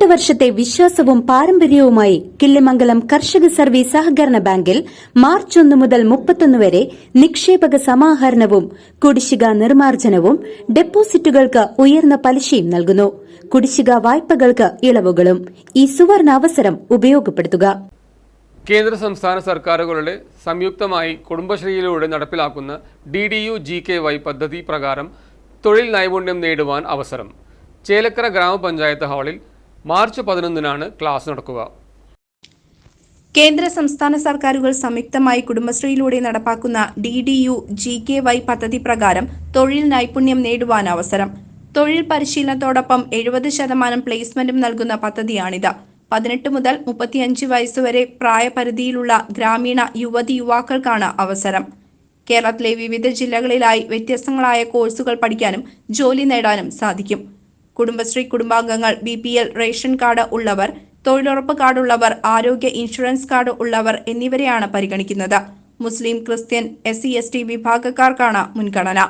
പതിനെട്ട് വർഷത്തെ വിശ്വാസവും പാരമ്പര്യവുമായി കിള്ളിമംഗലം കർഷക സർവീസ് സഹകരണ ബാങ്കിൽ മാർച്ച് ഒന്ന് മുതൽ മുപ്പത്തൊന്ന് വരെ നിക്ഷേപക സമാഹരണവും കുടിശ്ശിക നിർമ്മാർജനവും ഡെപ്പോസിറ്റുകൾക്ക് ഉയർന്ന പലിശയും നൽകുന്നു. കുടിശ്ശിക വായ്പകൾക്ക് ഇളവുകളും. ഈ സുവർണ അവസരം ഉപയോഗപ്പെടുത്തുക. കേന്ദ്ര സംസ്ഥാന സർക്കാരുകളുടെ സംയുക്തമായി കുടുംബശ്രീയിലൂടെ നടപ്പിലാക്കുന്ന D D U G K Y പദ്ധതി പ്രകാരം തൊഴിൽ നൈപുണ്യം നേടുവാൻ അവസരം. ചേലക്കര ഗ്രാമപഞ്ചായത്ത് ഹാളിൽ മാർച്ച് പതിനൊന്നിനാണ് ക്ലാസ് നടക്കുക. കേന്ദ്ര സംസ്ഥാന സർക്കാരുകൾ സംയുക്തമായി കുടുംബശ്രീയിലൂടെ നടപ്പാക്കുന്ന D D U G K Y പദ്ധതി പ്രകാരം തൊഴിൽ നൈപുണ്യം നേടുവാൻ അവസരം. തൊഴിൽ പരിശീലനത്തോടൊപ്പം എഴുപത് ശതമാനം പ്ലേസ്മെന്റും നൽകുന്ന പദ്ധതിയാണിത്. പതിനെട്ട് മുതൽ മുപ്പത്തിയഞ്ച് വയസ്സുവരെ പ്രായപരിധിയിലുള്ള ഗ്രാമീണ യുവതി യുവാക്കൾക്കാണ് അവസരം. കേരളത്തിലെ വിവിധ ജില്ലകളിലായി വ്യത്യസ്തങ്ങളായ കോഴ്സുകൾ പഠിക്കാനും ജോലി നേടാനും സാധിക്കും. കുടുംബശ്രീ കുടുംബാംഗങ്ങൾ B P L ration card ഉള്ളവർ തൊഴിലുറപ്പ് കാർഡുള്ളവർ ആരോഗ്യ ഇൻഷുറൻസ് കാർഡ് ഉള്ളവർ എന്നിവരെയാണ് പരിഗണിക്കുന്നത്. മുസ്ലിം Christian S C S T വിഭാഗക്കാർക്കാണ് മുൻഗണന.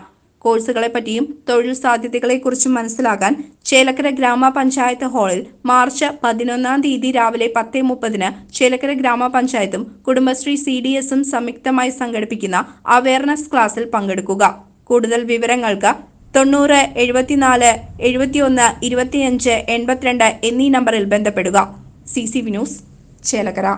കോഴ്സുകളെപ്പറ്റിയും തൊഴിൽ സാധ്യതകളെക്കുറിച്ചും മനസ്സിലാക്കാൻ ചേലക്കര ഗ്രാമപഞ്ചായത്ത് ഹാളിൽ മാർച്ച് പതിനൊന്നാം തീയതി രാവിലെ പത്ത് മുപ്പതിന് ചേലക്കര ഗ്രാമപഞ്ചായത്തും കുടുംബശ്രീ സി ഡി എസും സംയുക്തമായി സംഘടിപ്പിക്കുന്ന അവയർനെസ് ക്ലാസ്സിൽ പങ്കെടുക്കുക. കൂടുതൽ വിവരങ്ങൾക്ക് തൊണ്ണൂറ് എഴുപത്തിനാല് എഴുപത്തിയൊന്ന് ഇരുപത്തിയഞ്ച് എൺപത്തിരണ്ട് എന്നീ നമ്പറിൽ ബന്ധപ്പെടുക. C C V news Chelakkara.